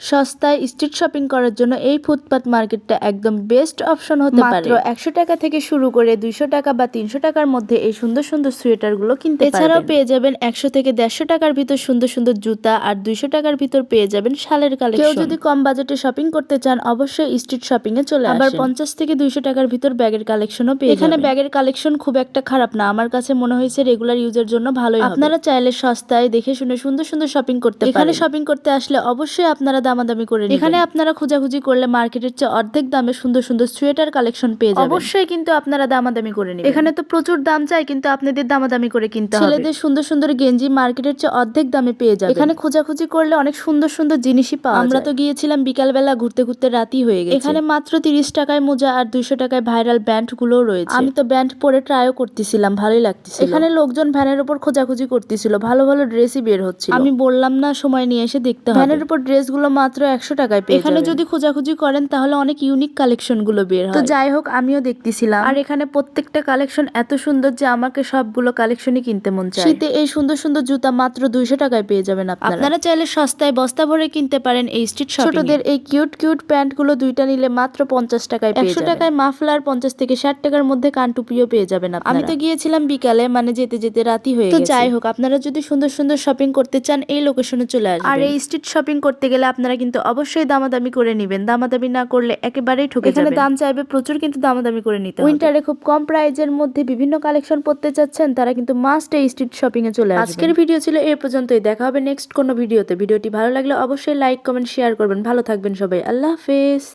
সস্তায় street shopping করার জন্য এই ফুটপাত মার্কেটটা একদম বেস্ট অপশন হতে পারে। মাত্র একশো টাকা থেকে শুরু করে দুইশো টাকা বা তিনশো টাকার মধ্যে এই সুন্দর সুন্দর সোয়েটারগুলো কিনতে এছাড়াও পেয়ে যাবেন একশো থেকে দেড়শো টাকার ভিতর সুন্দর সুন্দর জুতা আর দুইশো টাকার ভিতর পেয়ে যাবেন শালের কালেকশন কেউ যদি কম বাজেটে শপিং করতে চান অবশ্যই স্ট্রিট শপিং এ চলে আবার পঞ্চাশ থেকে দুইশো টাকার ভিতর ব্যাগের কালেকশনও পেয়ে এখানে ব্যাগের কালেকশন খুব একটা খারাপ না। আমার কাছে মনে হয়েছে রেগুলার ইউজের জন্য ভালোই আপনারা চাইলে সস্তায় দেখে শুনে সুন্দর সুন্দর শপিং করতে এখানে শপিং করতে আসলে অবশ্যই আপনারা দামাদামি করে এখানে আপনারা খোঁজাখুঁজি করলে মার্কেটের চেয়ে অর্ধেক দামে সুন্দর সুন্দর সোয়েটার কালেকশন পেয়ে যাবেন। অবশ্যই কিন্তু আপনারা দামাদামি করে নেবেন। এখানে তো প্রচুর দাম চাই কিন্তু আপনাদের দামাদামি করে কিনতে হবে। ছেলেদের সুন্দর সুন্দর গেঞ্জি মার্কেটের চেয়ে অর্ধেক দামে পেয়ে যাবেন। এখানে খোঁজাখুঁজি করলে অনেক সুন্দর সুন্দর জিনিসই পাওয়া আমরা তো গিয়েছিলাম বিকালবেলা ঘুরতে ঘুরতে রাতই হয়ে গেছে। এখানে মাত্র তিরিশ টাকায় মোজা আর দুইশো টাকায় ভাইরাল ব্যান্ডগুলো রয়েছে। আমি তো ব্যান্ড পরে ট্রাইও করতেছিলাম ভালোই লাগতেছিল। এখানে লোকজন ভ্যানের উপর খোঁজাখুঁজি করতেছিল ভালো ভালো ড্রেসই বের হচ্ছিল। আমি বললাম না সময় নিয়ে এসে দেখতে হবে। ভ্যানের উপর ড্রেসগুলো মাত্র একশো টাকায় পেয়ে এখানে যদি খোঁজাখুঁজি করেন তাহলে অনেক ইউনিক কালেকশনগুলো বের হয়। তো যাই হোক আমিও দেখতেছিলাম। আর এখানে প্রত্যেকটা কালেকশন এত সুন্দর যে আমাকে সবগুলো কালেকশনই কিনতে মন চায়। শীতে এই সুন্দর সুন্দর জুতা মাত্র দুইশো টাকায় পেয়ে যাবেন আপনারা। আপনারা চাইলে সস্তায় বস্তা ভরে কিনতে পারেন এই স্ট্রিট ছোটদের এই কিউট কিউট প্যান্টগুলো দুইটা নিলে মাত্র পঞ্চাশ টাকায় একশো টাকায় মাফলার পঞ্চাশ থেকে ষাট টাকার মধ্যে কানটুপিও পেয়ে যাবেন আমি তো গিয়েছিলাম বিকালে মানে যেতে যেতে রাতি হয়ে তো যাই হোক আপনারা যদি সুন্দর সুন্দর শপিং করতে চান এই লোকেশনে চলে আসবেন। আর এই স্ট্রিট শপিং করতে গেলে আপনারা কিন্তু অবশ্যই দামাদামি করে নেবেন। দামাদামি না করলে একেবারেই ঠকে এখানে দাম চাইবে প্রচুর কিন্তু দামাদামি করে নিতে উইন্টারে খুব কম প্রাইজের মধ্যে বিভিন্ন কালেকশন পড়তে চাচ্ছেন তারা কিন্তু মাস্ট এই স্ট্রিট শপিং এ চলে আজকের ভিডিও ছিল এই পর্যন্তই। দেখা হবে নেক্সট কোনো ভিডিওতে ভিডিওটি ভালো লাগলে অবশ্যই লাইক কমেন্ট শেয়ার করবেন। ভালো থাকবেন সবাই। আল্লাহ হাফেজ।